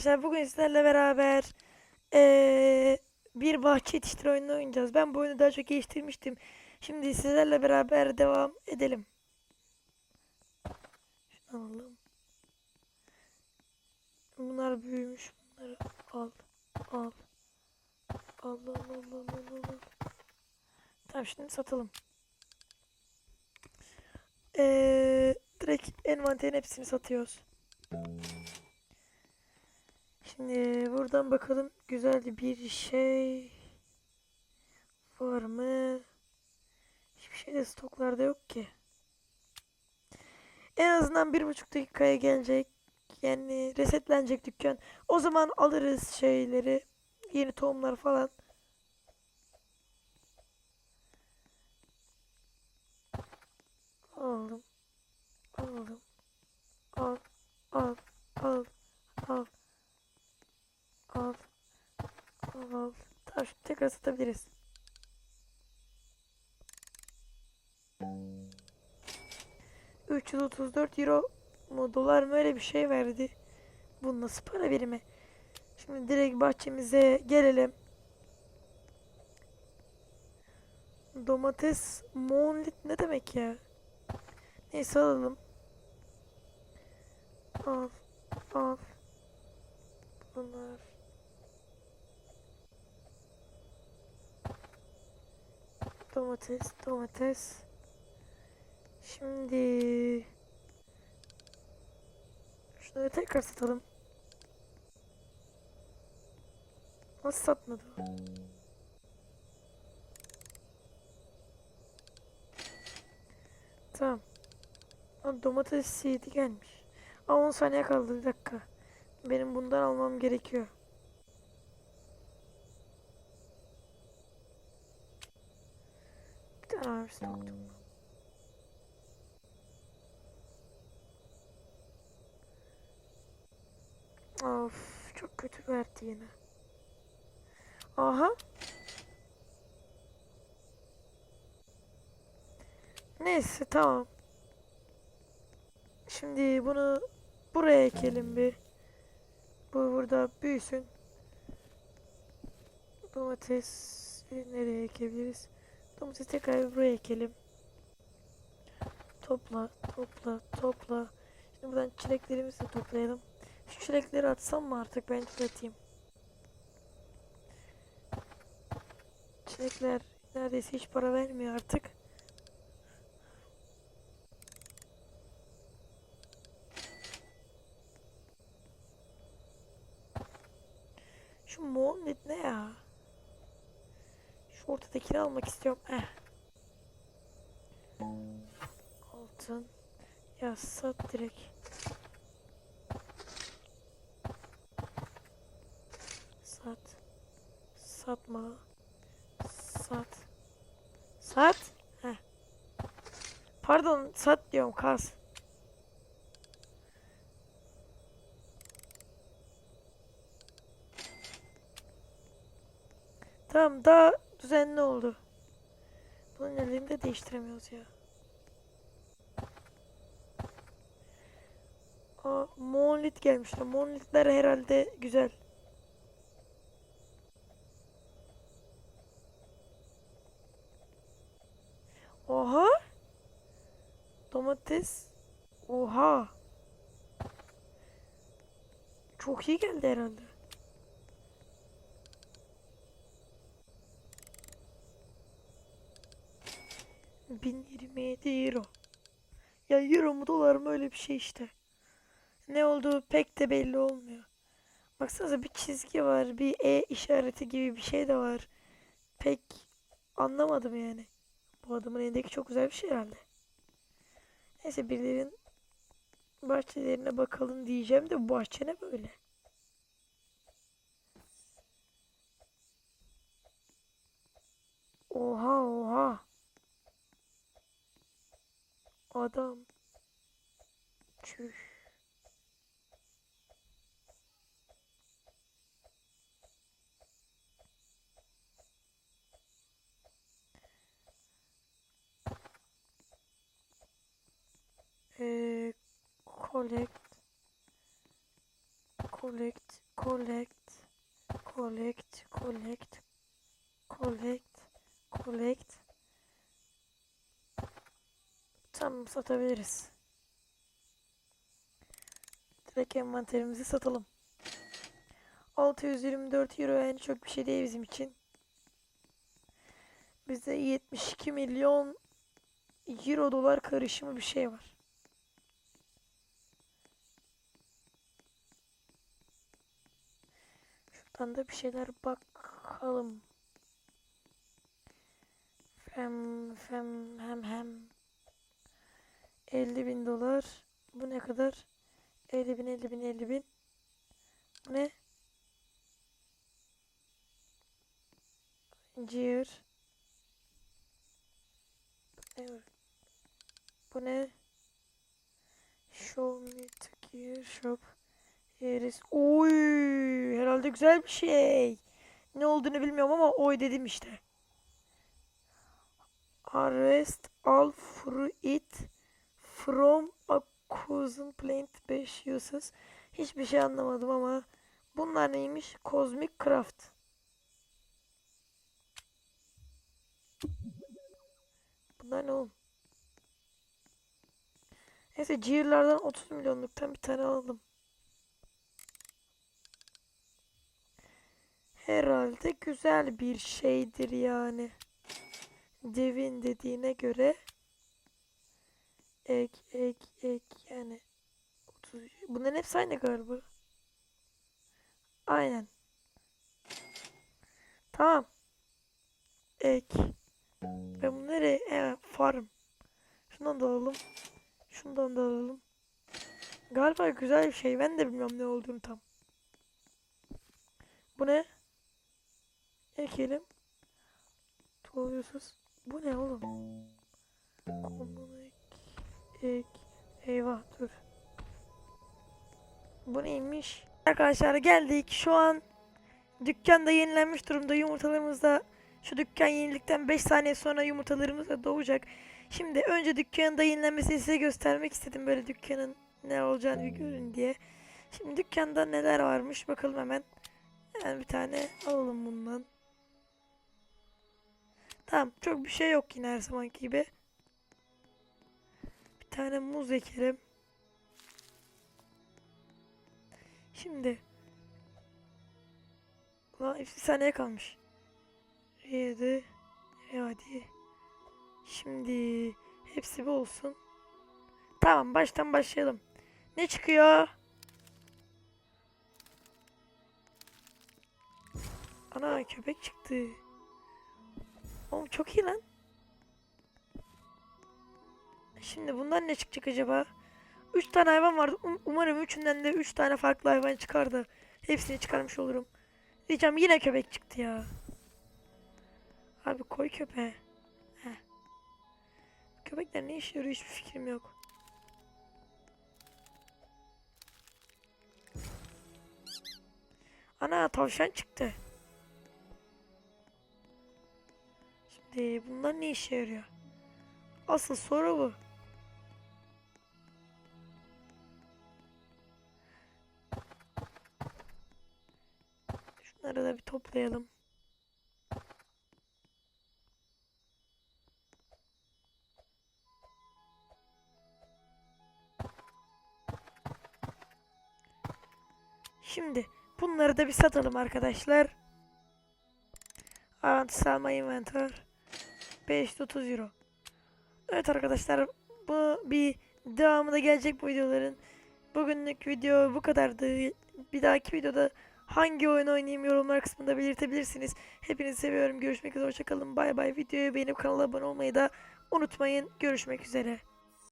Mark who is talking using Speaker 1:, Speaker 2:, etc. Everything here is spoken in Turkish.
Speaker 1: Arkadaşlar bugün sizlerle beraber eee, bir bahçe yetiştir oyununu oynayacağız. Ben bu oyunu daha çok geliştirmiştim. Şimdi sizlerle beraber devam edelim. Şunu alalım. Bunlar büyümüş. Bunları al. Al. Al al al al al al. Tamam şimdi satalım. Eee direkt envanterin hepsini satıyoruz. Şimdi buradan bakalım güzel bir şey var mı? Hiçbir şey de stoklarda yok ki. En azından bir buçuk dakikaya gelecek. Yani resetlenecek dükkan. O zaman alırız şeyleri. Yeni tohumlar falan. Aldım. Aldım. Al. Al. Al. Al. Al. Al al. Tamam şimdi tekrar satabiliriz. ...334 euro mu dolar mı öyle bir şey verdi. Bu nasıl para birimi? Şimdi direkt bahçemize gelelim. Domates monlit ne demek ya? Neyse alalım. Al. Al. Bunlar. Domates, domates. Şimdi şunları tekrar satalım. Nasıl satmadı? Tamam. Aa, domates seedi gelmiş. Aa 10 saniye kaldı bir dakika. Benim bundan almam gerekiyor. Var stoktum. Of çok kötü verdi yine. Aha. Neyse tamam. Şimdi bunu buraya ekelim bir. Bu burada büyüsün. Domates nereye ekebiliriz? Domates tekrar buraya ekelim. Topla, topla, topla. Şimdi buradan çileklerimizi de toplayalım. Şu çilekleri atsam mı artık? Bence atayım. Çilekler neredeyse hiç para vermiyor artık. Şu Moonlit ne ya? Ortadakini almak istiyorum. Eh. Altın. Ya sat direkt. Sat. Satma. Sat. Sat. Heh. Pardon sat diyorum kas. Tamam daha düzenli oldu. Bunun elini de değiştiremiyoruz ya. Aa, monlit gelmişler. Monlitler herhalde güzel. Oha. Domates. Oha. Çok iyi geldi herhalde. Bin yirmi yedi euro. Ya euro mu dolar mı öyle bir şey işte. Ne olduğu pek de belli olmuyor. Baksanıza bir çizgi var, bir E işareti gibi bir şey de var. Pek anlamadım yani. Bu adamın elindeki çok güzel bir şey herhalde. Neyse birilerin bahçelerine bakalım diyeceğim de bu bahçe ne böyle? Oha oha. Adam. Çüş. Ee, collect collect collect, collect, collect, collect, collect. Tamam satabiliriz. Direkt envanterimizi satalım. 624 euro yani çok bir şey değil bizim için. Bizde 72 milyon euro dolar karışımı bir şey var. Şuradan da bir şeyler bakalım. Fem fem hem hem. 50 bin dolar. Bu ne kadar? 50 bin 50 bin 50 bin. Bu ne? Ciğer. Var? Bu ne? Show me the gear shop. Yeriz. Oy, herhalde güzel bir şey. Ne olduğunu bilmiyorum ama oy dedim işte. Harvest all fruit from a cousin plant 5 uses. Hiçbir şey anlamadım ama bunlar neymiş? Cosmic Craft. Bunlar ne oğlum? Neyse ciğerlerden 30 milyonluktan bir tane alalım. Herhalde güzel bir şeydir yani. Devin dediğine göre ek ek ek yani 30 bunların hepsi aynı galiba. Aynen. Tamam. Ek. Ben bunları evet, farm. Şundan da alalım. Şundan da alalım. Galiba güzel bir şey. Ben de bilmiyorum ne olduğunu tam. Bu ne? Ekelim. Tuğluyorsunuz. Bu ne oğlum? Common ek. Ek. Eyvah dur. Bu neymiş? Arkadaşlar geldik. Şu an dükkanda yenilenmiş durumda. Yumurtalarımız da şu dükkan yenildikten 5 saniye sonra yumurtalarımız da doğacak. Şimdi önce dükkanın da yenilenmesini size göstermek istedim. Böyle dükkanın ne olacağını bir görün diye. Şimdi dükkanda neler varmış bakalım hemen. Yani bir tane alalım bundan. Tamam çok bir şey yok yine her zamanki gibi. Tane muz ekelim. Şimdi. Ulan bir saniye kalmış. 7 hadi. Şimdi hepsi bu olsun. Tamam baştan başlayalım. Ne çıkıyor? Ana köpek çıktı. Oğlum çok iyi lan. Şimdi bundan ne çıkacak acaba? 3 tane hayvan vardı. Um- umarım üçünden de 3 tane farklı hayvan çıkar da hepsini çıkarmış olurum. Diyeceğim yine köpek çıktı ya. Abi koy köpeğe. Heh. Köpekler ne işe yarıyor hiçbir fikrim yok. Ana tavşan çıktı. Şimdi bunlar ne işe yarıyor? Asıl soru bu. Şunları da bir toplayalım. Şimdi bunları da bir satalım arkadaşlar. Avant salma inventar. 530 euro. Evet arkadaşlar bu bir devamı da gelecek bu videoların. Bugünlük video bu kadardı. Bir dahaki videoda hangi oyun oynayayım yorumlar kısmında belirtebilirsiniz. Hepinizi seviyorum. Görüşmek üzere. Hoşçakalın. Bay bay. Videoyu beğenip kanala abone olmayı da unutmayın. Görüşmek üzere.